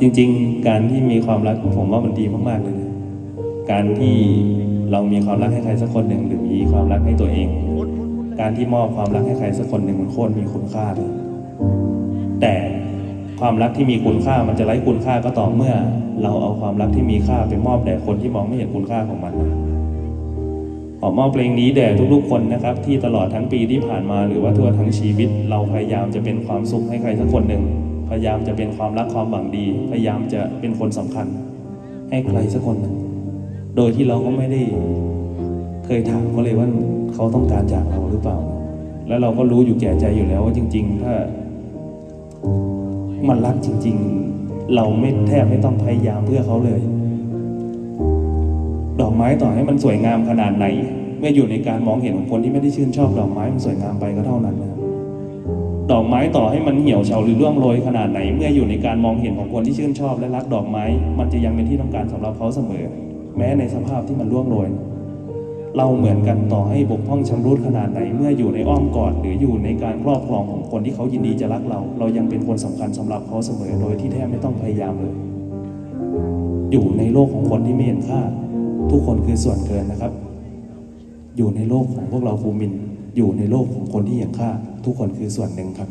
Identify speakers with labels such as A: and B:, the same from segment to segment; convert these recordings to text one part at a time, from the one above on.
A: จริง ๆ การที่มีความรักผมว่ามันดีมากๆเลยนะการที่เรามีความรักให้ใครสักคนหนึ่งหรือมีความรักให้ตัวเอง การที่มอบความรักให้ใครสักคนหนึ่งมันโคตรมีคุณค่าเลยแต่ความรักที่มีคุณค่ามันจะไร้คุณค่าก็ต่อเมื่อ เราเอาความรักที่มีค่าไปมอบแด่คนที่มองไม่เห็นคุณค่าของมันขอมอบเพลงนี้แด่ทุกๆคนนะครับ ที่ตลอดทั้งปีที่ผ่านมาหรือว่าทั่วทั้งชีวิต เราพยายามจะเป็นความสุขให้ใครสักคนหนึ่ง พยายามจะเป็นความรักความหวังดี พยายามจะเป็นคนสำคัญ ให้ใครสักคนหนึ่งโดยที่เราก็ไม่ได้เคยถามเขาเลยว่าเขาต้องการจากเราหรือเปล่า แล้วเราก็รู้อยู่แก่ใจอยู่แล้วว่าจริง ๆ ถ้า มันรักจริง ๆ เราไม่แทบไม่ต้องพยายามเพื่อเขาเลย ดอกไม้ต่อให้มันสวยงามขนาดไหนเมื่ออยู่ในการมองเห็นของคนที่ไม่ได้ชื่นชอบดอกไม้มันสวยงามไปก็เท่านั้น ดอกไม้ต่อให้มันเหี่ยวเฉาหรือร่วงโรยขนาดไหน เมื่ออยู่ในการมองเห็นของคนที่ชื่นชอบและรักดอกไม้ มันจะยังเป็นที่ต้องการสำหรับเขาเสมอ แม้ในสภาพที่มันร่วงโรย เราเหมือนกันต่อให้บกพร่องชำรุดขนาดไหน เมื่ออยู่ในอ้อมกอดหรืออยู่ในการครอบครองของคนที่เขายินดีจะรักเรา เรายังเป็นคนสำคัญสำหรับเขาเสมอ โดยที่แทบไม่ต้องพยายามเลย อยู่ในโลกของคนที่ไม่เห็นค่า ทุกคนคือส่วนเกินนะครับ อยู่ในโลกของพวกเราภูมินทร์ อยู่ในโลกของคนที่เห็นค่า ทุกคนคือส่วนหนึ่งครับ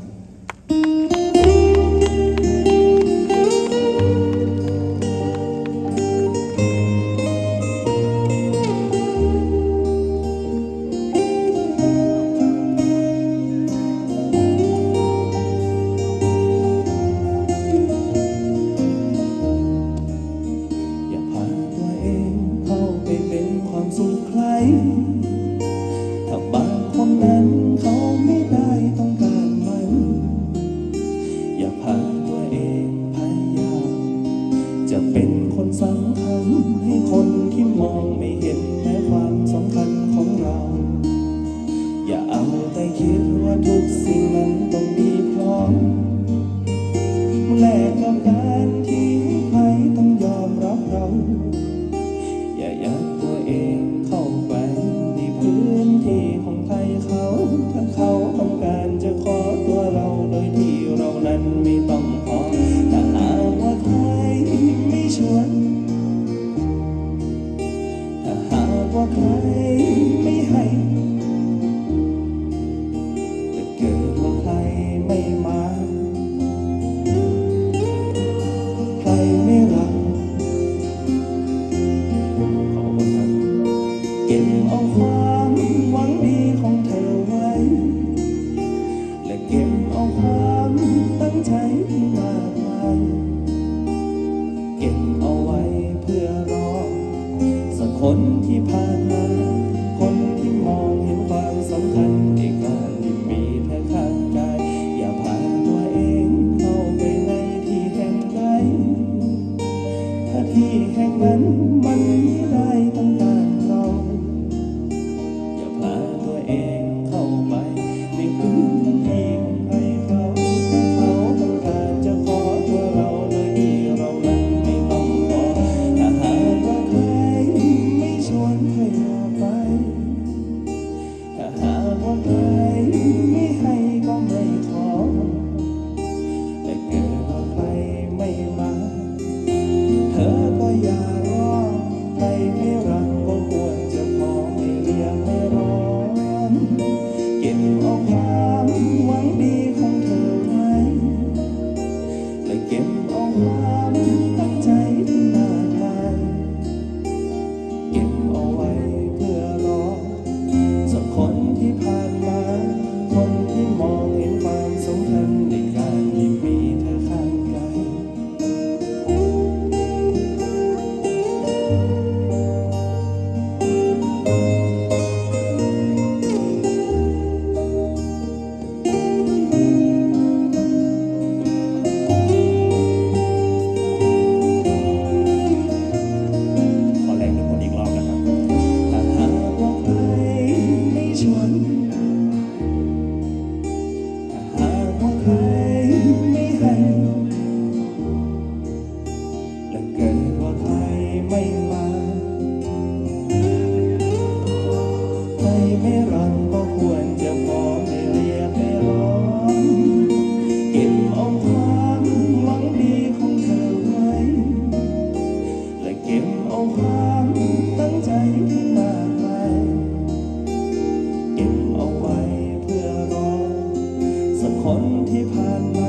A: สักคนที่ผ่านมา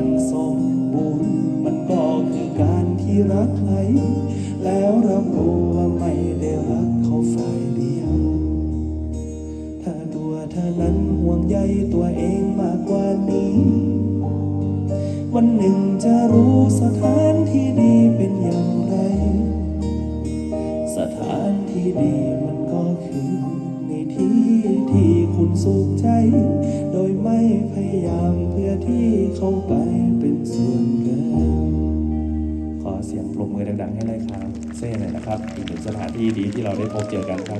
A: มันสมบูรณ์มันก็คือการที่รักใครแล้วรับรู้ว่าไม่ได้รักเขาฝ่ายเดียว ถ้าตัวเธอนั้นห่วงใยตัวเองมากกว่านี้ วันหนึ่งจะรู้สถานที่ดีเป็นอย่างไร สถานที่ดีมันก็คือในที่ที่คุณสุขใจ นะครับอีกหนึ่งสถานที่ดีที่เราได้พบเจอกันครับ